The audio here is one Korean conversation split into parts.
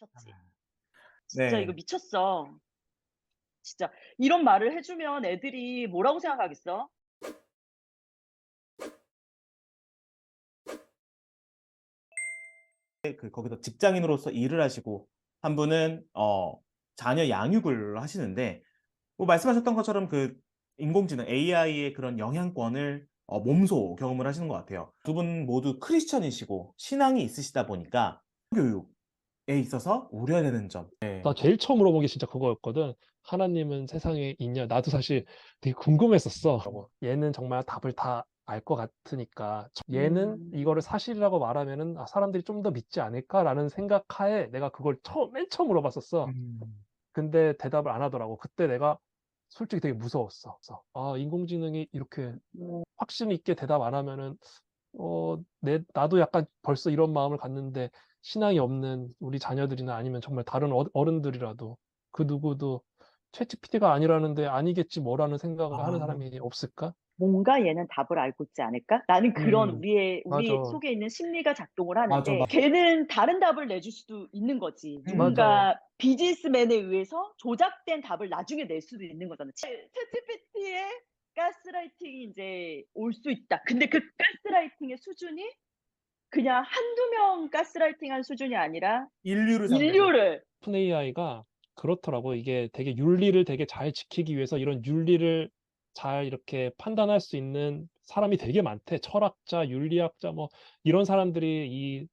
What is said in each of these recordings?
미쳤지. 진짜 네. 이거 미쳤어. 진짜 이런 말을 해주면 애들이 뭐라고 생각하겠어? 그 거기서 직장인으로서 일을 하시고 한 분은 어 자녀 양육을 하시는데 뭐 말씀하셨던 것처럼 그 인공지능 AI의 그런 영향권을 어 몸소 경험을 하시는 것 같아요. 두 분 모두 크리스천이시고 신앙이 있으시다 보니까 교육에 있어서 우려되는 점. 네. 나 제일 처음 물어본 게 진짜 그거였거든. 하나님은 세상에 있냐? 나도 사실 되게 궁금했었어. 얘는 정말 답을 다 알 것 같으니까 얘는 음. 이거를 사실이라고 말하면은 아, 사람들이 좀 더 믿지 않을까라는 생각하에 내가 그걸 처음 맨 처음 물어봤었어. 음. 근데 대답을 안 하더라고. 그때 내가 솔직히 되게 무서웠어. 그래서 아, 인공지능이 이렇게 확신 있게 대답 안 하면은 어, 내 나도 약간 벌써 이런 마음을 갖는데 신앙이 없는 우리 자녀들이나 아니면 정말 다른 어- 어른들이라도 그 누구도 챗GPT가 아니라는데 아니겠지 뭐라는 생각을 하는 아. 사람이 없을까? 뭔가 얘는 답을 알고 있지 않을까? 나는 그런 음, 우리의 우리 맞아. 속에 있는 심리가 작동을 맞아, 하는데 맞아. 걔는 다른 답을 내줄 수도 있는 거지. 음. 누군가 비즈니스맨에 의해서 조작된 답을 나중에 낼 수도 있는 거잖아. 챗GPT의 가스라이팅이 이제 올 수 있다. 근데 그 가스라이팅의 수준이 그냥 한두 명 가스라이팅한 수준이 아니라 인류를 상대로. 인류를 오픈 AI가 그렇더라고. 이게 되게 윤리를 되게 잘 지키기 위해서 이런 윤리를 잘 이렇게 판단할 수 있는 사람이 되게 많대. 철학자, 윤리학자 뭐 이런 사람들이 이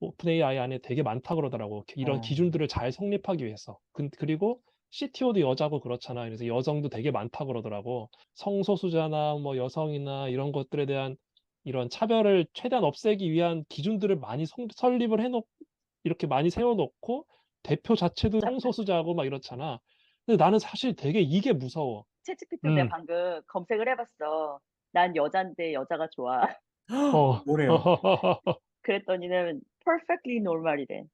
오픈 AI 안에 되게 많다 그러더라고. 이런 어. 기준들을 잘 성립하기 위해서. 그, 그리고 CTO도 여자고 그렇잖아. 그래서 여성도 되게 많다 그러더라고. 성소수자나 뭐 여성이나 이런 것들에 대한 이런 차별을 최대한 없애기 위한 기준들을 많이 성- 설립을 해놓 이렇게 많이 세워놓고 대표 자체도 성소수자고 막 이렇잖아. 근데 나는 사실 되게 이게 무서워. 챗GPT 음. 내가 방금 검색을 해봤어. 난 여잔데 여자가 좋아. 어. 뭐래요? 그랬더니는 perfectly normal이래.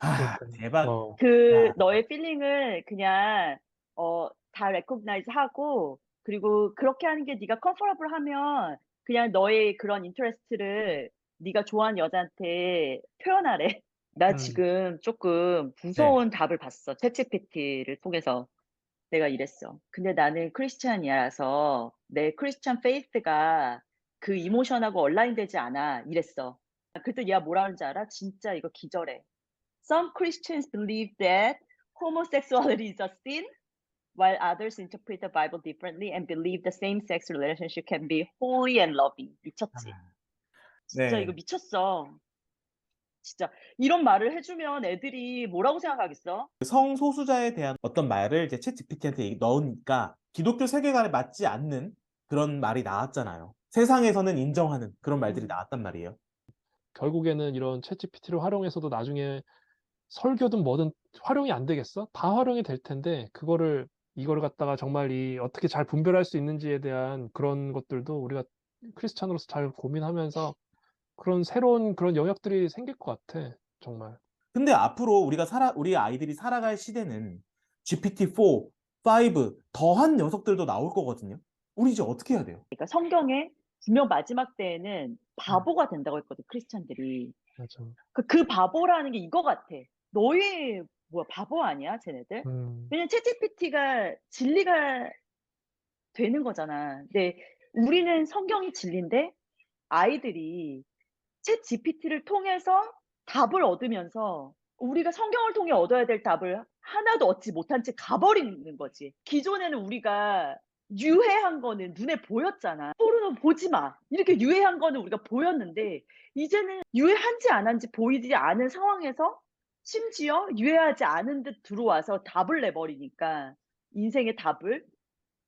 아, 대박. 어. 그 야. 너의 필링을 그냥 어 다 레코그나이즈 하고 그리고 그렇게 하는 게 네가 컴포러블 하면 그냥 너의 그런 인터레스트를 네가 좋아하는 여자한테 표현하래. 나 음. 지금 조금 무서운 답을 봤어. 챗GPT를 통해서. 내가 이랬어. 근데 나는 크리스찬이라서 내 크리스찬 페이스가 그 이모션하고 얼라인되지 않아. 이랬어. 그때 얘가 뭐라 하는지 알아? 진짜 이거 기절해. Some Christians believe that homosexuality is a sin, while others interpret the Bible differently and believe the same-sex relationship can be holy and loving. 미쳤지. 진짜 네. 이거 미쳤어. 진짜 이런 말을 해주면 애들이 뭐라고 생각하겠어? 성소수자에 대한 어떤 말을 이제 챗 GPT한테 넣으니까 기독교 세계관에 맞지 않는 그런 말이 나왔잖아요. 세상에서는 인정하는 그런 말들이 음. 나왔단 말이에요. 결국에는 이런 챗GPT를 활용해서도 나중에 설교든 뭐든 활용이 안 되겠어? 다 활용이 될 텐데 그거를 이거를 갖다가 정말 이 어떻게 잘 분별할 수 있는지에 대한 그런 것들도 우리가 크리스찬으로서 잘 고민하면서 그런 새로운 그런 영역들이 생길 것 같아. 정말. 근데 앞으로 우리가 살아 우리 아이들이 살아갈 시대는 GPT-4, 5 더한 녀석들도 나올 거거든요. 우리 이제 어떻게 해야 돼요? 그러니까 성경에 분명 마지막 때에는 바보가 된다고 했거든, 크리스찬들이. 맞아. 그, 그 바보라는 게 이거 같아. 너희 뭐야 바보 아니야, 쟤네들? 음. 왜냐면 챗GPT가 진리가 되는 거잖아. 근데 우리는 성경이 진리인데 아이들이 챗GPT를 통해서 답을 얻으면서 우리가 성경을 통해 얻어야 될 답을 하나도 얻지 못한 채 가버리는 거지. 기존에는 우리가 유해한 거는 눈에 보였잖아. 포르노 보지 마. 이렇게 유해한 거는 우리가 보였는데 이제는 유해한지 안 한지 보이지 않은 상황에서 심지어 유해하지 않은 듯 들어와서 답을 내버리니까 인생의 답을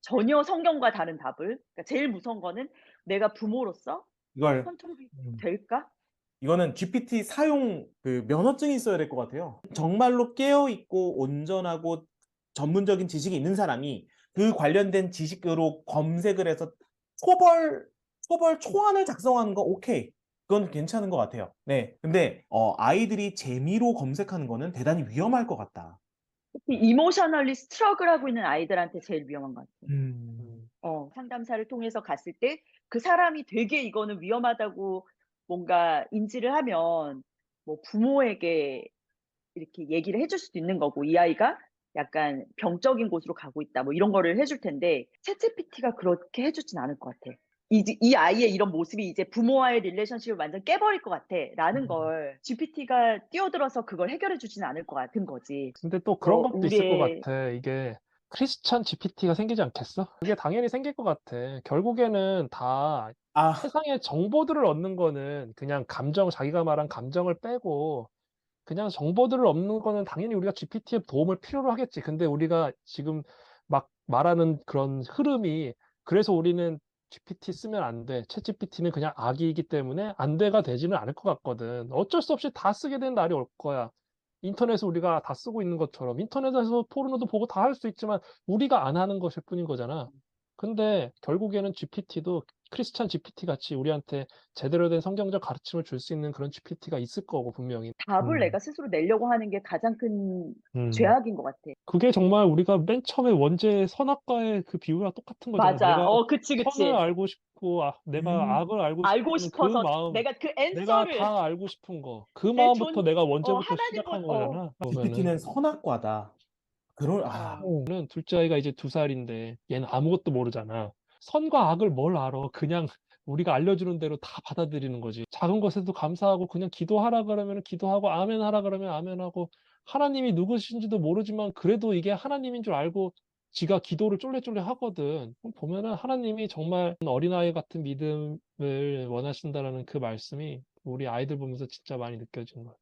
전혀 성경과 다른 답을 그러니까 제일 무서운 거는 내가 부모로서 이걸 컨트롤이 음, 될까? 이거는 GPT 사용 그 면허증이 있어야 될 것 같아요. 정말로 깨어 있고 온전하고 전문적인 지식이 있는 사람이 그 관련된 지식으로 검색을 해서 초벌 초벌 초안을 작성하는 거 오케이. 그건 괜찮은 것 같아요. 네. 근데 어, 아이들이 재미로 검색하는 거는 대단히 위험할 것 같다. 특히 이모셔널리 스트러글 하고 있는 아이들한테 제일 위험한 것 같아. 음. 음. 어, 상담사를 통해서 갔을 때 그 사람이 되게 이거는 위험하다고 뭔가 인지를 하면 뭐 부모에게 이렇게 얘기를 해줄 수도 있는 거고 이 아이가 약간 병적인 곳으로 가고 있다 뭐 이런 거를 해줄 텐데 챗GPT가 그렇게 해주진 않을 것 같아. 이, 이 아이의 이런 모습이 이제 부모와의 릴레이션십을 완전 깨버릴 것 같아. 라는 음. 걸 GPT가 뛰어들어서 그걸 해결해 주진 않을 것 같은 거지. 근데 또 그런 어, 것도 있을 것 우리의- 같아. 이게 크리스천 GPT가 생기지 않겠어? 그게 당연히 생길 것 같아. 결국에는 다 아, 세상에 정보들을 얻는 거는 그냥 감정, 자기가 말한 감정을 빼고 그냥 정보들을 얻는 거는 당연히 우리가 GPT의 도움을 필요로 하겠지. 근데 우리가 지금 막 말하는 그런 흐름이 그래서 우리는 GPT 쓰면 안 돼. 챗 GPT는 그냥 악이기 때문에 안 돼가 되지는 않을 것 같거든. 어쩔 수 없이 다 쓰게 되는 날이 올 거야. 인터넷을 우리가 다 쓰고 있는 것처럼 인터넷에서 포르노도 보고 다 할 수 있지만 우리가 안 하는 것일 뿐인 거잖아. 근데 결국에는 GPT도 크리스찬 GPT 같이 우리한테 제대로 된 성경적 가르침을 줄 수 있는 그런 GPT가 있을 거고 분명히. 답을 음. 내가 스스로 내려고 하는 게 가장 큰 음. 죄악인 것 같아. 그게 정말 우리가 맨 처음에 원죄 선악과의 그 비유랑 똑같은 거잖아. 맞아. 내가 어, 그치, 그치. 선을 알고 싶고 아, 내가 음. 악을 알고 알고 싶은 싶어서 그 마음, 내가 그 내가 앤서를 다 알고 싶은 거, 그내 마음부터 존- 내가 원죄부터 하나님은- 시작한 어. 거잖아. GPT는 선악과다. 그럴, 아, 는 둘째 아이가 이제 두 살인데 얘는 아무것도 모르잖아. 선과 악을 뭘 알아? 그냥 우리가 알려주는 대로 다 받아들이는 거지. 작은 것에도 감사하고 그냥 기도하라 그러면 기도하고 아멘 하라 그러면 아멘 하고 하나님이 누구신지도 모르지만 그래도 이게 하나님인 줄 알고 지가 기도를 쫄래쫄래 하거든. 보면은 하나님이 정말 어린아이 같은 믿음을 원하신다라는 그 말씀이 우리 아이들 보면서 진짜 많이 느껴지는 거야.